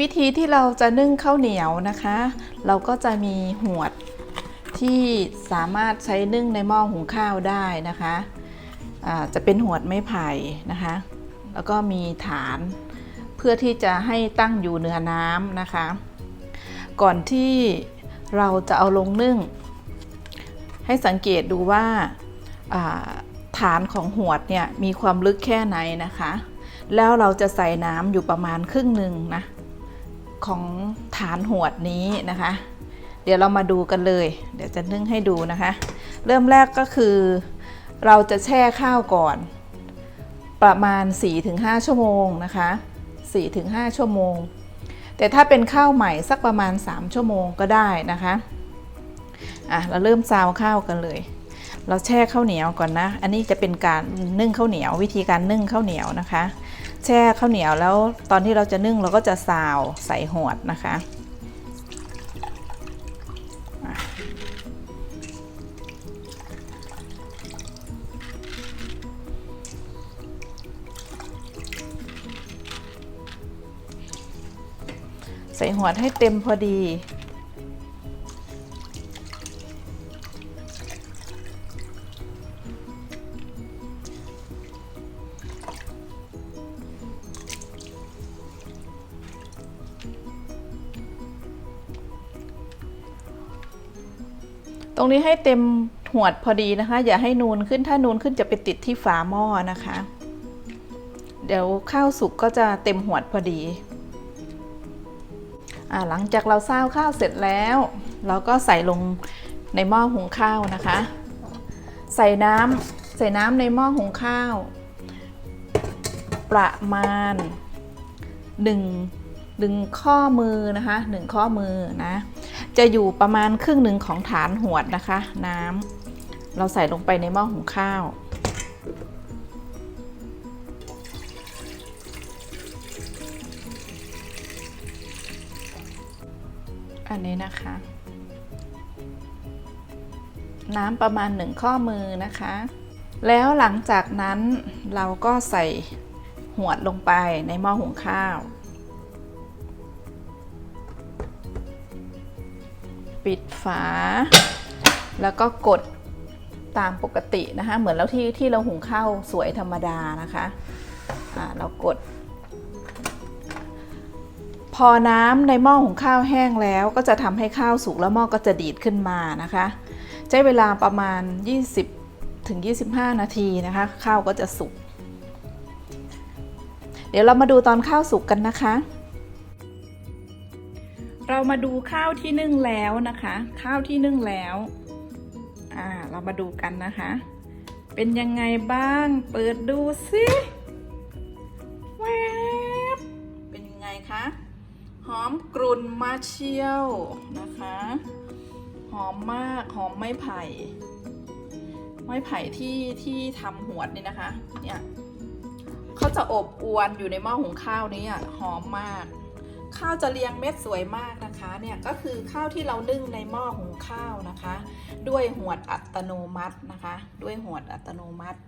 วิธีที่เราจะนึ่งข้าวเหนียวนะคะ เราก็จะมีหวดที่สามารถใช้นึ่งในหม้อหุงข้าวได้นะคะอ่าจะเป็นหวดไม้ไผ่นะคะ แล้วก็มีฐานเพื่อที่จะให้ตั้งอยู่เหนือน้ำนะคะ ก่อนที่เราจะเอาลงนึ่ง ให้สังเกตดูว่าอ่าฐานของหวดเนี่ยมีความลึกแค่ไหนนะคะ แล้วเราจะใส่น้ำอยู่ประมาณครึ่งหนึ่งนะ ของฐานหวดนี้นะคะ เดี๋ยวเรามาดูกันเลย เดี๋ยวจะนึ่งให้ดูนะคะ เริ่มแรกก็คือ เราจะแช่ข้าวก่อน ประมาณ 4-5 ชั่วโมงนะคะ4-5 ชั่วโมง แต่ถ้าเป็นข้าวใหม่สักประมาณ 3 ชั่วโมงก็ได้นะคะอะเราเริ่มซาวข้าวกันเลย เราแช่ข้าวเหนียวก่อนนะ อันนี้จะเป็นการนึ่งข้าวเหนียว วิธีการนึ่งข้าวเหนียวนะคะ แช่ข้าวเหนียวแล้วตอนที่เราจะนึ่งเราก็จะซาวใส่หวดนะคะใส่หวดให้เต็มพอดี ตรงนี้ให้เต็มหวดพอดีนะคะ อย่าให้นูนขึ้นถ้านูนขึ้นจะไปติดที่ฝาหม้อนะคะ เดี๋ยวข้าวสุกก็จะเต็มหวดพอดีอ่าหลังจากเราซาวข้าวเสร็จแล้ว เราก็ใส่ลงในหม้อหุงข้าวนะคะ ใส่น้ำใส่น้ำในหม้อหุงข้าว ประมาณหนึ่งหนึ่งข้อมือนะคะหนึ่งข้อมือนะ จะอยู่ประมาณครึ่งหนึ่งของฐานหวดนะคะ น้ำเราใส่ลงไปในหม้อหุงข้าว อันนี้นะคะ น้ำประมาณหนึ่งข้อมือนะคะ แล้วหลังจากนั้นเราก็ใส่หวดลงไปในหม้อหุงข้าว ปิดฝา แล้วก็กดตามปกตินะคะ เหมือนแล้วที่ที่เราหุงข้าวสวยธรรมดานะคะอ่าเรากด พอน้ำในหม้อหุงข้าวแห้งแล้วก็จะทำให้ข้าวสุกแล้วหม้อก็จะดีดขึ้นมานะคะ ใช้เวลาประมาณ 20ถึง25 นาทีนะคะ ข้าวก็จะสุก เดี๋ยวเรามาดูตอนข้าวสุกกันนะคะ เรามาดูข้าวที่นึ่งแล้วนะคะ ข้าวที่นึ่งแล้ว อ่า เรามาดูกันนะคะ เป็นยังไงบ้าง เปิดดูสิแวบเป็นยังไงคะ หอมกรุ่นมาเชียวนะคะ หอมมาก หอมไม้ไผ่ ไม้ไผ่ที่ที่ทำหวดนี่นะคะ เนี่ยเขาจะอบอวนอยู่ในหม้อหุงข้าวนี้อะ หอมมาก ข้าวจะเรียงเม็ดสวยมากนะคะเนี่ยก็คือข้าวที่เรานึ่งในหม้อหุงข้าวนะคะ ด้วยหวดอัตโนมัตินะคะ ด้วยหวดอัตโนมัติ